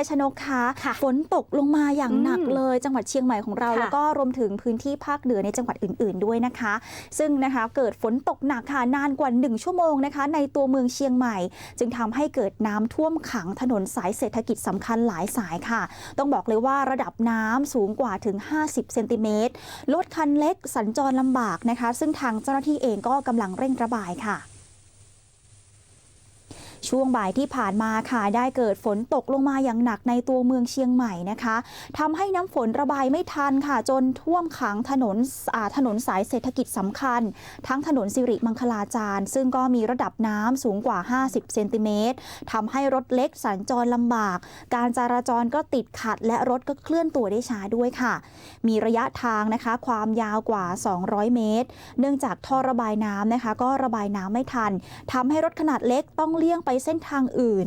ยชนกคะค่ะฝนตกลงมาอย่างหนักอืมเลย จังหวัดเชียงใหม่ของเราค่ะแล้วก็รวมถึงพื้นที่ภาคเหนือในจังหวัดอื่น ๆด้วยนะคะ ซึ่งนะคะเกิดฝนตกหนักค่ะนานกว่า 1 ชั่วโมงนะคะ ในตัวเมืองเชียงใหม่ จึงทำให้เกิดน้ำท่วมขังถนนสายเศรษฐกิจสำคัญหลายสายค่ะ ต้องบอกเลยว่าระดับน้ำสูงกว่าถึง 50 เซนติเมตรรถคันเล็กสัญจรลำบากนะคะ ซึ่งทางเจ้าหน้าที่เองก็กำลังเร่งระบายค่ะ ช่วงบ่ายที่ผ่านมาค่ะได้เกิดฝนตกลงมาอย่างหนักในตัวเมืองเชียงใหม่นะคะทำให้น้ำฝนระบายไม่ทันค่ะ จนท่วมขังถนนถนนสายเศรษฐกิจสำคัญ ทั้งถนนสิริมังคลาจารย์ ซึ่งก็มีระดับน้ำสูงกว่า 50 เซนติเมตรทำให้รถเล็กสัญจรลำบาก การจราจรก็ติดขัด และรถก็เคลื่อนตัวได้ช้าด้วยค่ะ มีระยะทางนะคะความยาวกว่า 200 เมตร เนื่องจากท่อระบายน้ำนะคะ ก็ระบายน้ำไม่ทันทำให้รถขนาดเล็กต้องเลี่ยงไปไปเส้นทางอื่น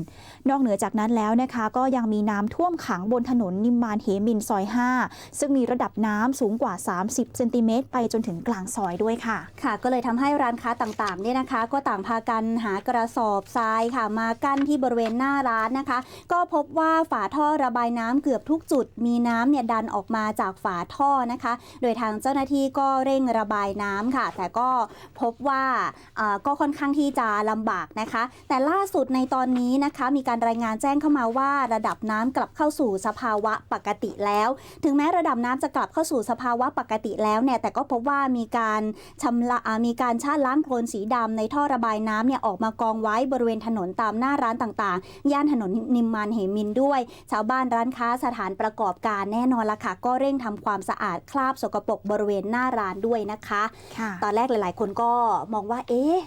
นอกเหนือจากนั้นแล้วนะคะก็ยังมีน้ำท่วมขังบนถนนนิมมานเหมินซอย 5 ซึ่งมีระดับน้ำสูงกว่า 30 เซนติเมตรไปจนถึงกลางซอยด้วยค่ะ ค่ะ ก็เลยทำให้ร้านค้าต่างๆเนี่ยนะคะ ก็ต่างพากันหากระสอบทรายค่ะ มากั้นที่บริเวณหน้าร้านนะคะ ก็พบว่าฝาท่อระบายน้ำเกือบทุกจุด มีน้ำเนี่ยดันออกมาจากฝาท่อนะคะ โดยทางเจ้าหน้าที่ก็เร่งระบายน้ำค่ะ แต่ก็พบว่าก็ค่อนข้างที่จะลำบากนะคะ แต่ล่าสุดในตอนนี้นะคะมีการรายงานแจ้งเข้ามาว่าระดับน้ำกลับเข้าสู่สภาวะปกติแล้ว ถึงแม้ระดับน้ำจะกลับเข้าสู่สภาวะปกติแล้วเนี่ยแต่ก็พบว่ามีการชำระอ่ามีการชาล้างโคลนสีดำในท่อระบายน้ำเนี่ยออกมากองไว้บริเวณถนนตามหน้าร้านต่างๆ ย่านถนนนิมมานเหมินด้วย ชาวบ้านร้านค้าสถานประกอบการแน่นอนละค่ะ ก็เร่งทำความสะอาดคราบสกปรกบริเวณหน้าร้านด้วยนะคะค่ะตอนแรกหลายๆ คนก็มองว่าเอ๊ะ